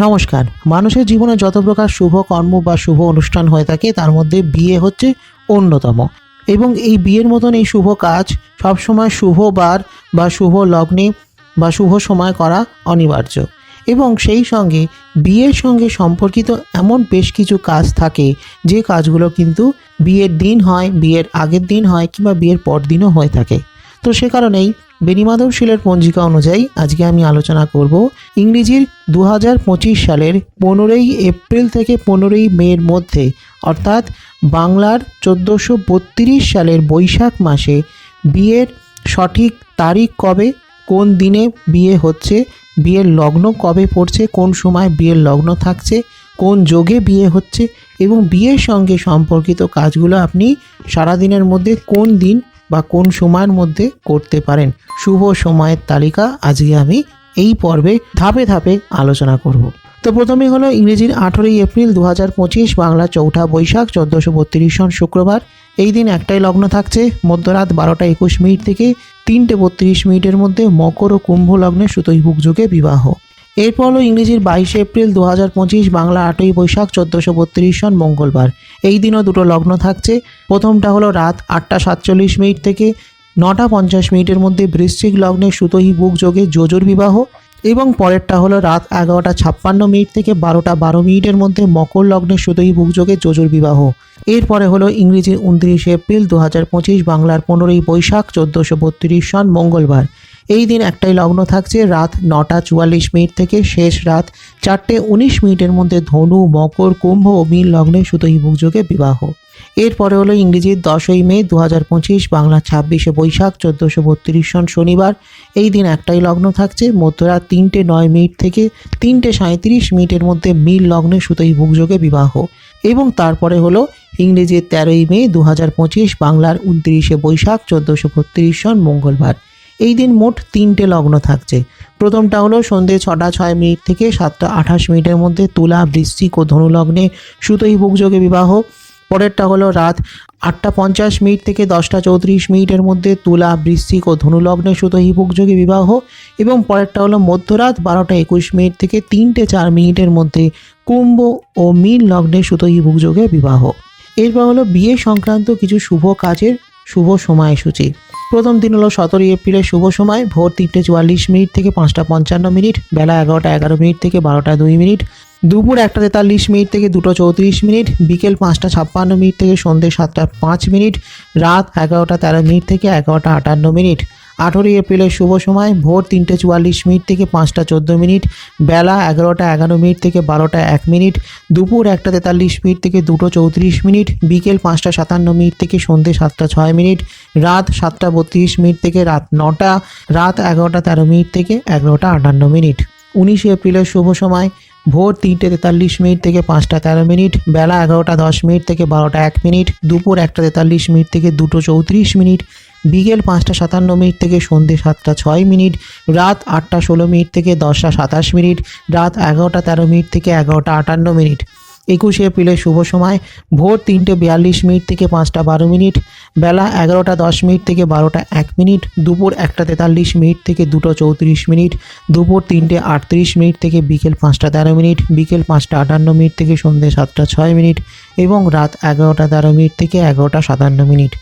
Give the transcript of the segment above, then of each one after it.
নমস্কার। মানুষের জীবনে যত প্রকার শুভ কর্ম বা শুভ অনুষ্ঠান হয়ে থাকে, তার মধ্যে বিয়ে হচ্ছে অন্যতম। এবং এই বিয়ের মতন এই শুভ কাজ সবসময় শুভ বার বা শুভ লগ্নে বা শুভ সময় করা অনিবার্য। এবং সেই সঙ্গে বিয়ের সঙ্গে সম্পর্কিত এমন বেশ কিছু কাজ থাকে, যে কাজগুলো কিন্তু বিয়ের দিন হয়, বিয়ের আগের দিন হয় কিংবা বিয়ের পর দিনও হয়ে থাকে। তো সে কারণেই বেনিমাধব শিলের পঞ্জিকা অনুযায়ী আজকে আমি আলোচনা করব ইংরেজির দু পঁচিশ সালের পনেরোই এপ্রিল থেকে পনেরোই মের মধ্যে, অর্থাৎ বাংলার চোদ্দোশো সালের বৈশাখ মাসে বিয়ের সঠিক তারিখ কবে, কোন দিনে বিয়ে হচ্ছে, বিয়ের লগ্ন কবে পড়ছে, কোন সময় বিয়ের লগ্ন থাকছে, কোন যোগে বিয়ে হচ্ছে এবং বিয়ের সঙ্গে সম্পর্কিত কাজগুলো আপনি সারাদিনের মধ্যে কোন দিন বা কোন সময়ের মধ্যে করতে পারেন। শুভ সময়ের তালিকা আজকে আমি এই পর্বে ধাপে ধাপে আলোচনা করব। তো প্রথমে হলো ইংরেজির আঠেরোই এপ্রিল দু হাজার পঁচিশ বাংলা চৌঠা বৈশাখ চোদ্দোশো বত্রিশ সন শুক্রবার। এই দিন একটাই লগ্ন থাকছে। মধ্যরাত বারোটা একুশ মিনিট থেকে তিনটে বত্রিশ মিনিটের মধ্যে মকর ও কুম্ভ লগ্নে সুতৈবুক যুগে বিবাহ। এরপর হলো ইংরেজির বাইশে এপ্রিল দু হাজার পঁচিশ, বাংলা আটই বৈশাখ চোদ্দোশো বত্রিশ সন মঙ্গলবার। এই দিনও দুটো লগ্ন থাকছে। প্রথমটা হলো রাত আটটা সাতচল্লিশ মিনিট থেকে নটা পঞ্চাশ মিনিটের মধ্যে বৃশ্চিক লগ্নে সুতহি বুক যোগে যোজর বিবাহ এবং পরেরটা হলো রাত এগারোটা ছাপ্পান্ন মিনিট থেকে বারোটা বারো মিনিটের মধ্যে মকর লগ্নে সুতহি বুক যোগে যোজর বিবাহ। এরপরে হলো ইংরেজির উনত্রিশে এপ্রিল দু হাজার পঁচিশ, বাংলার পনেরোই বৈশাখ চোদ্দোশো বত্রিশ সন মঙ্গলবার। এই দিন একটাই লগ্ন থাকছে, রাত নটা চুয়াল্লিশ মিনিট থেকে শেষ রাত চারটে উনিশ মিনিটের মধ্যে ধনু, মকর, কুম্ভ ও মীন লগ্নে সুতহি যোগে বিবাহ। এরপরে হলো ইংরেজির দশই মে দু হাজার পঁচিশ, বাংলা ছাব্বিশে বৈশাখ, চোদ্দোশো বত্রিশ সন শনিবার। এই দিন একটাই লগ্ন থাকছে, মধ্যরাত তিনটে নয় মিনিট থেকে তিনটে সাঁত্রিশ মিনিটের মধ্যে মিল লগ্নে সুতহি যোগে বিবাহ। এবং তারপরে হলো ইংরেজির তেরোই মে দু হাজার পঁচিশ, বাংলার উনত্রিশে বৈশাখ, চোদ্দোশো বত্রিশ সন মঙ্গলবার। এই দিন মোট তিনটে লগ্ন থাকছে। প্রথমটা হলো সন্ধে ছটা, ছয় মিনিট থেকে সাতটা, আঠাশ মিনিটের মধ্যে তুলা, বৃশ্চিক ও ধনু লগ্নে সুতোই যোগে বিবাহ। পরেরটা হলো রাত আটটা পঞ্চাশ মিনিট থেকে দশটা চৌত্রিশ মিনিটের মধ্যে তুলা, বৃশ্চিক ও ধনু লগ্নে সুতোই যোগে বিবাহ। এবং পরেরটা হলো মধ্যরাত বারোটা একুশ মিনিট থেকে তিনটে চার মিনিটের মধ্যে কুম্ভ ও মীন লগ্নে সুতোই যোগে বিবাহ। এরপর হলো বিয়ে সংক্রান্ত কিছু শুভ কাজের শুভ সময়সূচি। প্রথম দিন হলো সতেরোই এপ্রিলের শুভ সময়, ভোর তিনটে চুয়াল্লিশ মিনিট থেকে পাঁচটা পঞ্চান্ন মিনিট, বেলা এগারোটা এগারো মিনিট থেকে বারোটা দুই মিনিট, দুপুর একটা তেতাল্লিশ মিনিট থেকে দুটো চৌত্রিশ মিনিট, বিকেল পাঁচটা ছাপ্পান্ন মিনিট থেকে সন্ধ্যে সাতটা পাঁচ মিনিট, রাত এগারোটা তেরো মিনিট থেকে এগারোটা আটান্ন মিনিট। আঠেরোই এপ্রিলের শুভ সময়, ভোর তিনটে চুয়াল্লিশ মিনিট থেকে পাঁচটা চোদ্দ মিনিট, বেলা এগারোটা এগারো মিনিট থেকে বারোটা এক মিনিট, দুপুর একটা তেতাল্লিশ মিনিট থেকে দুটো চৌত্রিশ মিনিট, বিকেল পাঁচটা সাতান্ন মিনিট থেকে সন্ধ্যে সাতটা ছয় মিনিট, রাত সাতটা বত্রিশ মিনিট থেকে রাত নটা, রাত এগারোটা তেরো মিনিট থেকে এগারোটা আটান্ন মিনিট। উনিশে এপ্রিলের শুভ সময়, ভোর তিনটে তেতাল্লিশ মিনিট থেকে পাঁচটা তেরো মিনিট, বেলা এগারোটা দশ মিনিট থেকে বারোটা এক মিনিট, দুপুর একটা তেতাল্লিশ মিনিট থেকে দুটো চৌত্রিশ মিনিট বিকেল পাঁচটা সাতান্ন মিনিট থেকে সন্ধ্যে সাতটা ছয় মিনিট, রাত আটটা ষোলো মিনিট থেকে দশটা সাতাশ মিনিট, রাত এগারোটা তেরো মিনিট থেকে এগারোটা আটান্ন মিনিট। একুশে এপ্রিলের শুভ সময়, ভোর তিনটে বিয়াল্লিশ মিনিট থেকে পাঁচটা বারো মিনিট, বেলা এগারোটা দশ মিনিট থেকে বারোটা এক মিনিট, দুপুর একটা তেতাল্লিশ মিনিট থেকে দুটো চৌত্রিশ মিনিট, দুপুর তিনটে আটত্রিশ মিনিট থেকে বিকেল পাঁচটা তেরো মিনিট, বিকেল পাঁচটা আটান্ন মিনিট থেকে সন্ধ্যে সাতটা ছয় মিনিট এবং রাত এগারোটা তেরো মিনিট থেকে এগারোটা সাতান্ন মিনিট।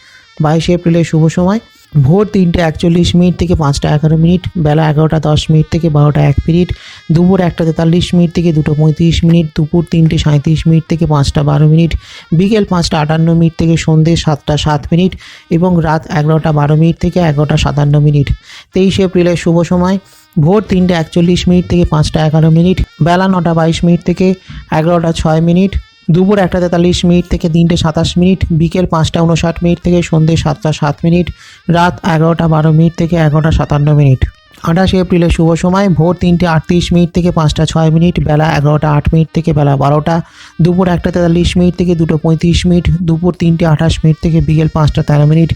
বাইশে এপ্রিলের শুভ সময়। ভোর তিনটে একচল্লিশ মিনিট থেকে পাঁচটা এগারো মিনিট, বেলা এগারোটা দশ মিনিট থেকে বারোটা এক মিনিট, দুপুর একটা তেতাল্লিশ মিনিট থেকে দুটো পঁয়ত্রিশ মিনিট, দুপুর তিনটে সাঁত্রিশ মিনিট থেকে পাঁচটা বারো মিনিট, বিকেল পাঁচটা আটান্ন মিনিট থেকে সন্ধ্যে সাতটা সাত মিনিট এবং রাত এগারোটা বারো মিনিট থেকে এগারোটা সাতান্ন মিনিট। তেইশে এপ্রিলের শুভ সময়, ভোর তিনটে একচল্লিশ মিনিট থেকে পাঁচটা এগারো মিনিট, বেলা নটা বাইশ মিনিট থেকে এগারোটা ছয় মিনিট দুপুর একটা তেতাল্লিশ মিনিট থেকে তিনটে সাতাশ মিনিট, বিকেল পাঁচটা উনষাট মিনিট থেকে সন্ধ্যে সাতটা সাত মিনিট, রাত এগারোটা বারো মিনিট থেকে এগারোটা সাতান্ন মিনিট। আঠাশে এপ্রিলের শুভ সময়, ভোর তিনটে আটত্রিশ মিনিট থেকে পাঁচটা ছয় মিনিট, বেলা এগারোটা আট মিনিট থেকে বেলা বারোটা। দুপুর একটা তেতাল্লিশ মিনিট থেকে দুটো পঁয়ত্রিশ মিনিট, দুপুর তিনটে আঠাশ মিনিট থেকে বিকেল পাঁচটা তেরো মিনিট,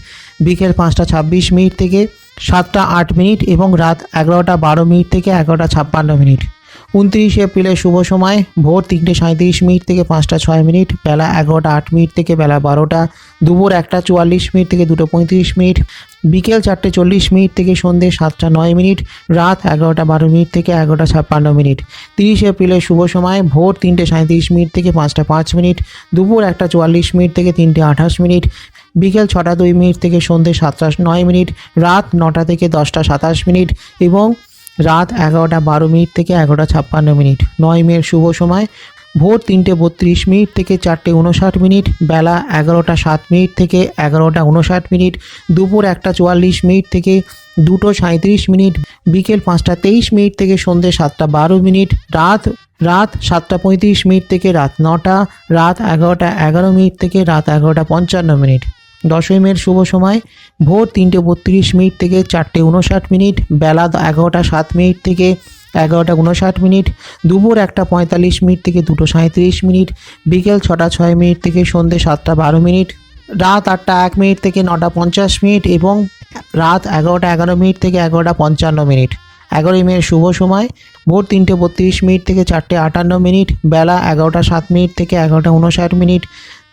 বিকেল পাঁচটা ছাব্বিশ মিনিট থেকে সাতটা আট মিনিট এবং রাত এগারোটা বারো মিনিট থেকে এগারোটা ছাপ্পান্ন মিনিট। উনত্রিশে এপ্রিলের শুভ সময়, ভোর তিনটে সাঁত্রিশ মিনিট থেকে পাঁচটা ছয় মিনিট, বেলা এগারোটা আট মিনিট থেকে বেলা বারোটা, দুপুর একটা চুয়াল্লিশ মিনিট থেকে দুটো পঁয়ত্রিশ মিনিট, বিকেল চারটে চল্লিশ মিনিট থেকে সন্ধ্যে সাতটা নয় মিনিট, রাত এগারোটা বারো মিনিট থেকে এগারোটা ছাপ্পান্ন মিনিট। তিরিশ এপ্রিলের শুভ সময়, ভোর তিনটে সাঁত্রিশ মিনিট থেকে পাঁচটা পাঁচ মিনিট, দুপুর একটা চুয়াল্লিশ মিনিট থেকে তিনটে আঠাশ মিনিট, বিকেল ছটা দুই মিনিট থেকে সন্ধ্যে সাতটা নয় মিনিট, রাত নটা থেকে দশটা সাতাশ মিনিট এবং রাত এগারোটা বারো মিনিট থেকে এগারোটা ছাপ্পান্ন মিনিট। নয় মের শুভ সময়, ভোর তিনটে বত্রিশ মিনিট থেকে চারটে উনষাট মিনিট, বেলা এগারোটা সাত মিনিট থেকে এগারোটা উনষাট মিনিট, দুপুর একটা চুয়াল্লিশ মিনিট থেকে দুটো সাঁত্রিশ মিনিট, বিকেল পাঁচটা তেইশ মিনিট থেকে সন্ধ্যে সাতটা বারো মিনিট, রাত রাত সাতটা পঁয়ত্রিশ মিনিট থেকে রাত নটা, রাত এগারোটা এগারো মিনিট থেকে রাত এগারোটা পঞ্চান্ন মিনিট। দশই মের শুভ সময়। ভোর তিনটে বত্রিশ মিনিট থেকে চারটে উনষাট মিনিট, বেলা এগারোটা সাত মিনিট থেকে এগারোটা উনষাট মিনিট, দুপুর একটা পঁয়তাল্লিশ মিনিট থেকে দুটো সাঁত্রিশ মিনিট, বিকেল ছটা ছয় মিনিট থেকে সন্ধ্যে সাতটা বারো মিনিট, রাত আটটা এক মিনিট থেকে নটা পঞ্চাশ মিনিট এবং রাত এগারোটা এগারো মিনিট থেকে এগারোটা পঞ্চান্ন মিনিট। এগারোই মের শুভ সময়। ভোর তিনটে বত্রিশ মিনিট থেকে চারটে আটান্ন মিনিট, বেলা এগারোটা সাত মিনিট থেকে এগারোটা উনষাট মিনিট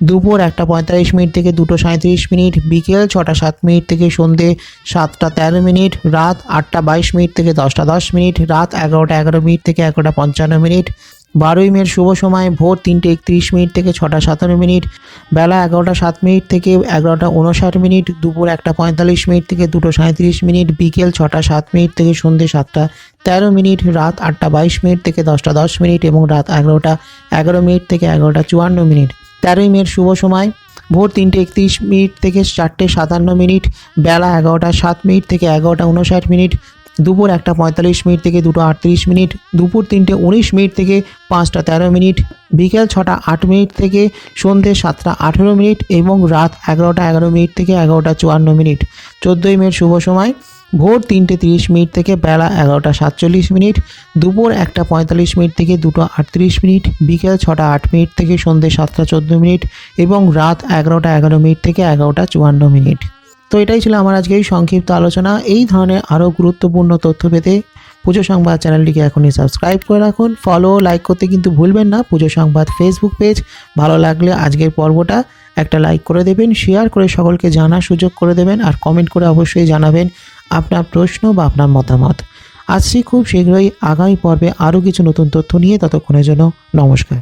দুপুর একটা পঁয়তাল্লিশ মিনিট থেকে দুটো সাঁত্রিশ মিনিট বিকেল ছটা সাত মিনিট থেকে সন্ধে সাতটা তেরো মিনিট রাত আটটা বাইশ মিনিট থেকে দশটা দশ মিনিট রাত এগারোটা এগারো মিনিট থেকে এগারোটা পঞ্চান্ন মিনিট বারোই মের শুভ সময় ভোর তিনটে একত্রিশ মিনিট থেকে ছটা সাতান্ন মিনিট বেলা এগারোটা সাত মিনিট থেকে এগারোটা উনষাট মিনিট দুপুর একটা পঁয়তাল্লিশ মিনিট থেকে দুটো সাঁত্রিশ মিনিট বিকেল ছটা সাত মিনিট থেকে সন্ধে সাতটা তেরো মিনিট রাত আটটা বাইশ মিনিট থেকে দশটা দশ মিনিট এবং রাত এগারোটা এগারো মিনিট থেকে এগারোটা চুয়ান্ন মিনিট তেরোই মের শুভ সময়। ভোর তিনটে একত্রিশ মিনিট থেকে চারটে সাতান্ন মিনিট, বেলা এগারোটা সাত মিনিট থেকে এগারোটা উনষাট মিনিট দুপুর একটা পঁয়তাল্লিশ মিনিট থেকে দুটো আটত্রিশ মিনিট, দুপুর তিনটে উনিশ মিনিট থেকে পাঁচটা তেরো মিনিট, বিকেল ছটা আট মিনিট থেকে সন্ধ্যে সাতটা আঠেরো মিনিট এবং রাত এগারোটা এগারো মিনিট থেকে এগারোটা চুয়ান্ন মিনিট। চোদ্দোই মিনিট শুভ সময়, ভোর তিনটে তিরিশ মিনিট থেকে বেলা এগারোটা সাতচল্লিশ মিনিট, দুপুর একটা পঁয়তাল্লিশ মিনিট থেকে দুটো আটত্রিশ মিনিট, বিকেল ছটা আট মিনিট থেকে সন্ধ্যে সাতটা চোদ্দ মিনিট এবং রাত এগারোটা এগারো মিনিট থেকে এগারোটা চুয়ান্ন মিনিট। তো এটাই ছিল আমার আজকে এই সংক্ষিপ্ত আলোচনা। এই ধরনের আরও গুরুত্বপূর্ণ তথ্য পেতে পুজো সংবাদ চ্যানেলটিকে এখনই সাবস্ক্রাইব করে রাখুন। ফলো লাইক করতে কিন্তু ভুলবেন না। পুজো সংবাদ ফেসবুক পেজ ভালো লাগলে আজকের পর্বটা একটা লাইক করে দেবেন শেয়ার করে সকলকে জানার সুযোগ করে দেবেন, আর কমেন্ট করে অবশ্যই জানাবেন আপনার প্রশ্ন বা আপনার মতামত। আসছি খুব শীঘ্রই আগামী পর্বে আরও কিছু নতুন তথ্য নিয়ে। ততক্ষণের জন্য নমস্কার।